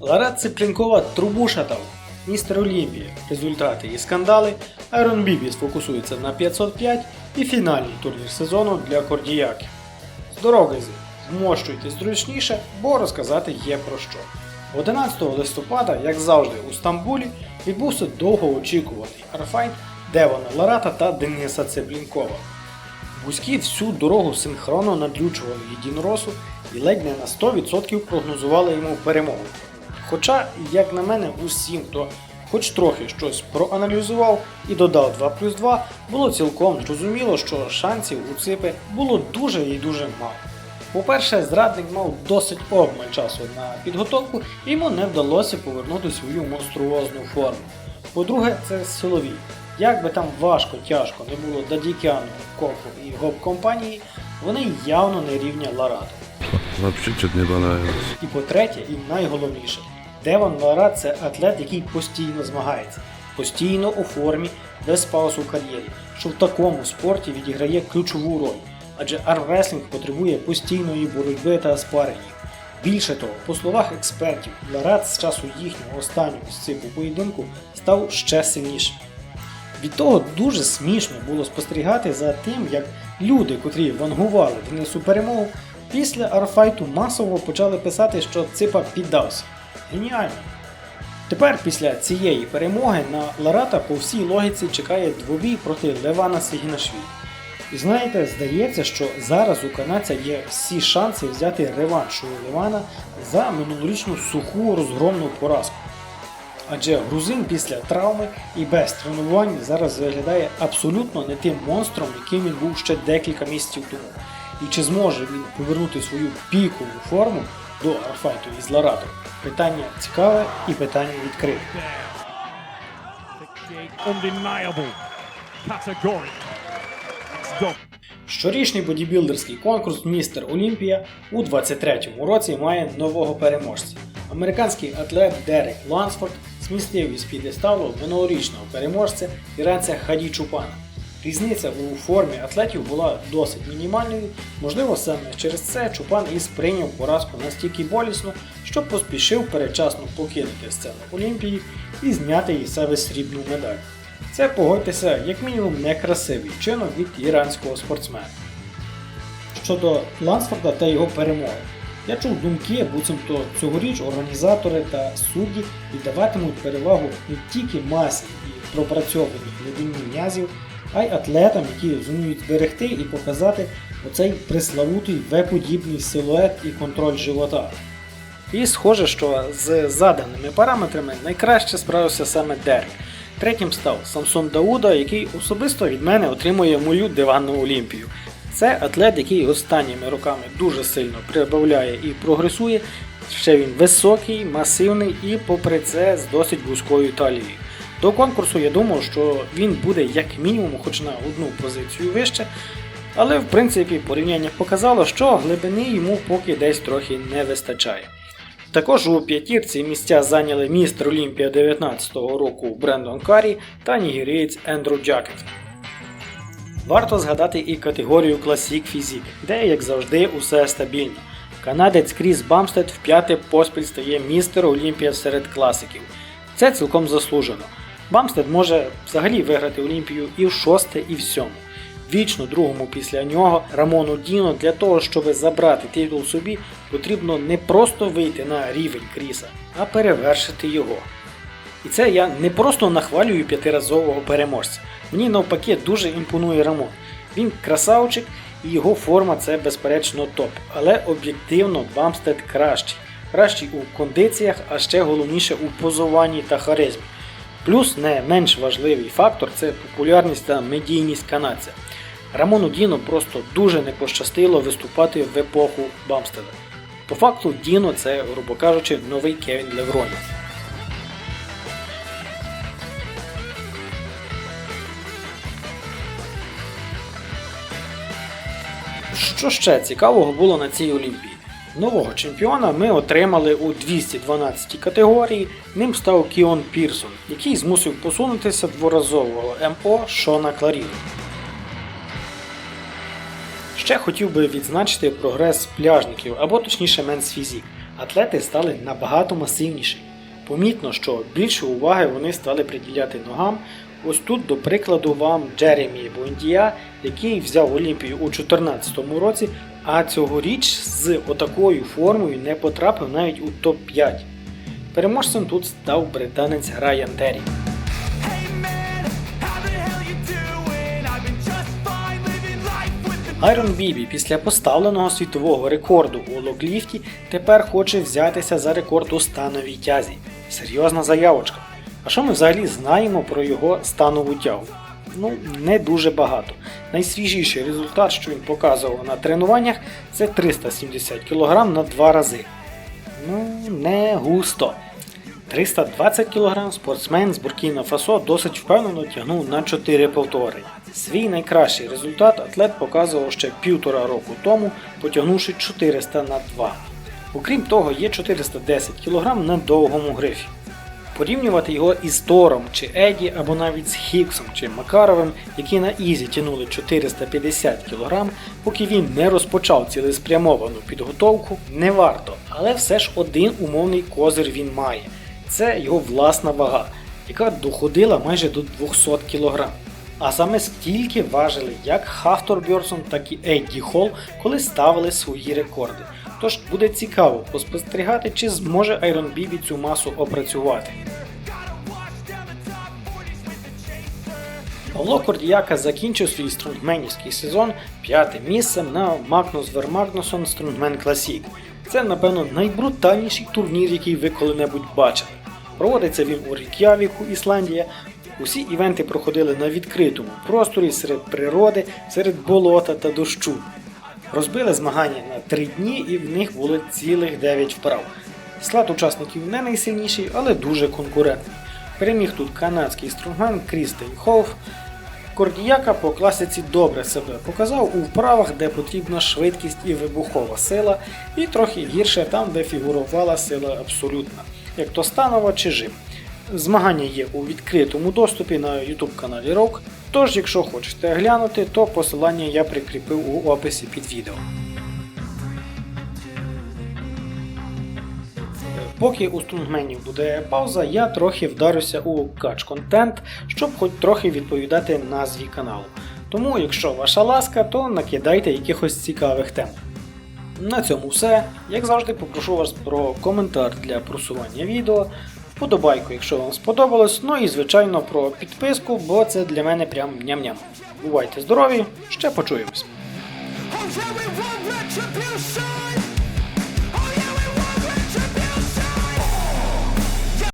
Лара Циплінкова трубушатав. Містер Олімпія. Результати і скандали. Айрон Бібі сфокусується на 505 і фінальний турнір сезону для кордіяків. З дороги змощуйтесь зручніше, бо розказати є про що. 11 листопада, як завжди, у Стамбулі відбувся довгоочікуваний арфайт Девона Ларата та Дениса Цеблінкова. Вузькі всю дорогу синхронно надлючували єдиноросу і ледь не на 100% прогнозували йому перемогу. Хоча, як на мене, усім, хто хоч трохи щось проаналізував і додав 2 плюс 2, було цілком зрозуміло, що шансів у ципи було дуже і дуже мало. По-перше, зрадник мав досить обмаль часу на підготовку, і йому не вдалося повернути свою монструозну форму. По-друге, це силові. Як би там важко, тяжко не було Дадікяну, Кофу і гоп-компанії, вони явно не рівня Ларату. Вообще не понравилось. І по-третє, і найголовніше, Девон Лара це атлет, який постійно змагається, постійно у формі, без пауз у кар'єрі, що в такому спорті відіграє ключову роль, адже армреслінг потребує постійної боротьби та спарингів. Більше того, по словах експертів, Ларат з часу їхнього останнього сципу поєдинку став ще сильнішим. Від того дуже смішно було спостерігати за тим, як люди, котрі вангували Денису перемогу, після арфайту масово почали писати, що Ципа піддався. Геніально! Тепер після цієї перемоги на Ларата по всій логіці чекає двобій проти Левана Сигінашвілі. І знаєте, здається, що зараз у канадця є всі шанси взяти реванш у Левана за минулорічну суху розгромну поразку. Адже грузин після травми і без тренувань зараз виглядає абсолютно не тим монстром, яким він був ще декілька місяців тому. І чи зможе він повернути свою пікову форму до арфайту із Ларатом? Питання цікаве і питання відкрите. Щорічний бодібілдерський конкурс Містер Олімпія у 23-му році має нового переможця. Американський атлет Дерек Лансфорд змістив із підесталу минулорічного переможця іранця Хаді Чупана. Різниця у формі атлетів була досить мінімальною, можливо, саме через це Чупан і сприйняв поразку настільки болісно, що поспішив передчасно покинути сцену Олімпії і зняти із себе срібну медаль. Це погодьтеся, як мінімум, некрасивий вчинок від іранського спортсмена. Щодо Лансфорда та його перемоги, я чув думки, буцімто цьогоріч організатори та судді віддаватимуть перевагу не тільки масі і пропрацьованій глибині м'язів, а й атлетам, які зуміють зберегти і показати оцей приславутий В-подібний силует і контроль живота. І схоже, що з заданими параметрами найкраще справився саме Дерек. Третім став Самсон Дауда, який особисто від мене отримує мою диванну Олімпію. Це атлет, який останніми роками дуже сильно прибавляє і прогресує. Ще він високий, масивний і, попри це, з досить вузькою талією. До конкурсу я думав, що він буде як мінімум хоч на одну позицію вище, але в принципі порівняння показало, що глибини йому поки десь трохи не вистачає. Також у п'ятірці місця зайняли містер Олімпія 19-го року Брендон Карі та нігерієць Ендрю Джакет. Варто згадати і категорію Classic Physique, де, як завжди, усе стабільно. Канадець Кріс Бамстед вп'яте поспіль стає містер Олімпія серед класиків. Це цілком заслужено. Бамстед може взагалі виграти Олімпію і в шосте, і в сьому. Вічно другому після нього Рамону Діно для того, щоб забрати титул собі, потрібно не просто вийти на рівень Кріса, а перевершити його. І це я не просто нахвалюю п'ятиразового переможця. Мені навпаки дуже імпонує Рамон. Він красавчик і його форма це безперечно топ. Але об'єктивно Бамстед кращий. Кращий у кондиціях, а ще головніше у позуванні та харизмі. Плюс не менш важливий фактор це популярність та медійність канадця. Рамону Діно просто дуже не пощастило виступати в епоху Бамстеда. По факту Діно це, грубо кажучи, новий Кевін Левроні. Що ще цікавого було на цій Олімпії? Нового чемпіона ми отримали у 212 категорії. Ним став Кіон Пірсон, який змусив посунутися дворазового МО Шона Кларіна. Ще хотів би відзначити прогрес пляжників, або точніше Менс Фізік. атлети стали набагато масивніші. Помітно, що більше уваги вони стали приділяти ногам. Ось тут, до прикладу, вам Джеремі Буендія, який взяв Олімпію у 2014 році, а цьогоріч з отакою формою не потрапив навіть у топ-5. Переможцем тут став британець Райан Террі. Айрон Бібі після поставленого світового рекорду у локліфті тепер хоче взятися за рекорд у становій тязі. Серйозна заявочка. А що ми взагалі знаємо про його станову тягу? Ну, не дуже багато. Найсвіжіший результат, що він показував на тренуваннях, це 370 кг на два рази. Ну, не густо. 320 кг спортсмен з Буркіна Фасо досить впевнено тягнув на 4 повтори. Свій найкращий результат атлет показував ще півтора року тому, потягнувши 400 на 2. Окрім того, є 410 кг на довгому грифі. Порівнювати його із Тором чи Еді або навіть з Хіксом чи Макаровим, які на Ізі тянули 450 кг, поки він не розпочав цілеспрямовану підготовку, не варто. Але все ж один умовний козир він має. Це його власна вага, яка доходила майже до 200 кг. А саме стільки важили як Хафтор Бьорсон, так і Едді Холл, коли ставили свої рекорди. Тож буде цікаво поспостерігати, чи зможе Айрон Бібі цю масу опрацювати. Павло Кордіяка закінчив свій струнгменівський сезон п'ятим місцем на Магнус Вермагнусон Струнгмен Classic. Це, напевно, найбрутальніший турнір, який ви коли-небудь бачили. Проводиться він у Рік'явіку, Ісландія. Усі івенти проходили на відкритому просторі серед природи, серед болота та дощу. Розбили змагання на три дні і в них було цілих 9 вправ. Склад учасників не найсильніший, але дуже конкурентний. Переміг тут канадський струнгмен Крістен Хоуф. Кордіяка по класиці добре себе показав у вправах, де потрібна швидкість і вибухова сила, і трохи гірше там, де фігурувала сила абсолютна, як то станова чи жим. Змагання є у відкритому доступі на YouTube каналі Rock, тож якщо хочете глянути, то посилання я прикріпив у описі під відео. Поки у струнгменів буде пауза, я трохи вдарюся у кач-контент, щоб хоч трохи відповідати назві каналу. Тому, якщо ваша ласка, то накидайте якихось цікавих тем. На цьому все. Як завжди, попрошу вас про коментар для просування відео, вподобайку, якщо вам сподобалось, ну і звичайно про підписку, бо це для мене прям ням-ням. Бувайте здорові, ще почуємось.